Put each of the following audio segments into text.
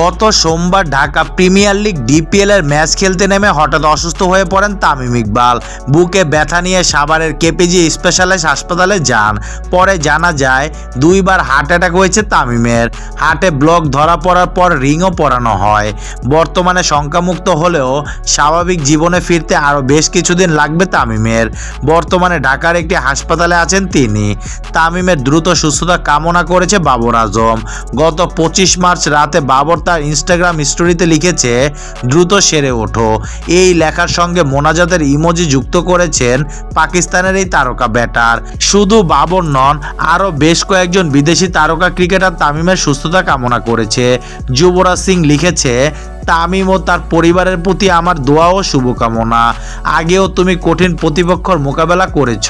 গত সোমবার Dhaka premier league DPL এর ম্যাচ খেলতে নেমে হঠাৎ অসুস্থ হয়ে পড়েন তামিম ইকবাল। বুকে ব্যথা নিয়ে সাভারের কেপিজি স্পেশালাইজ হাসপাতালে যান। পরে জানা যায়, দুইবার হার্ট অ্যাটাক হয়েছে তামিমের। হার্টে ব্লক ধরা পড়ার পর রিংও পরানো হয়। বর্তমানে শঙ্কামুক্ত হলেও স্বাভাবিক জীবনে ফিরতে আরও বেশ কিছুদিন লাগবে তামিমের। বর্তমানে ঢাকার একটি হাসপাতালে আছেন তিনি। তামিমের দ্রুত সুস্থতা কামনা করেছে বাবর আজম। গত পঁচিশ মার্চ রাতে বাবর তার ইনস্টাগ্রাম স্টোরিতে লিখেছে, দ্রুত সেরে ওঠো। এই লেখার সঙ্গে মোনাজাতের ইমোজি যুক্ত করেছেন পাকিস্তানের এই তারকা ব্যাটার। শুধু বাবর নন, আরও বেশ কয়েকজন বিদেশি তারকা ক্রিকেটার তামিমের সুস্থতা কামনা করেছে। যুবরাজ সিং লিখেছে তামিম ও তার পরিবারের প্রতি আমার দোয়া ও শুভকামনা। আগেও তুমি কঠিন প্রতিপক্ষর মোকাবেলা করেছ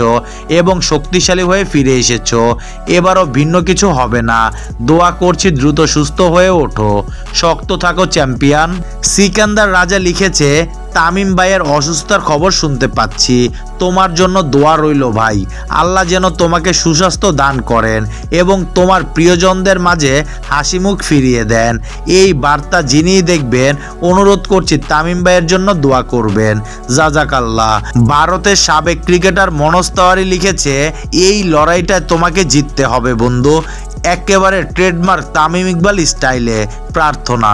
এবং শক্তিশালী হয়ে ফিরে এসেছ। এবারও ভিন্ন কিছু হবে না। দোয়া করছি দ্রুত সুস্থ হয়ে ওঠো। শক্ত থাকো চ্যাম্পিয়ন। সিকান্দার রাজা লিখেছে তামিম ভাইয়ের অসুস্থতার খবর শুনতে পাচ্ছি। তোমার জন্য দোয়া রইল ভাই। আল্লাহ যেন তোমাকে সুস্বাস্থ্য দান করেন এবং তোমার প্রিয়জনদের মাঝে হাসি মুখ ফিরিয়ে দেন। এই বার্তা যিনিই দেখবেন, অনুরোধ করছি তামিম ভাইয়ের জন্য দোয়া করবেন। জাজাকাল্লাহ ভারতের সাবেক ক্রিকেটার মনোজ তেওয়ারি লিখেছে, এই লড়াইটায় তোমাকে জিততে হবে বন্ধু। একেবারে ট্রেডমার্ক তামিম ইকবাল স্টাইলে। প্রার্থনা।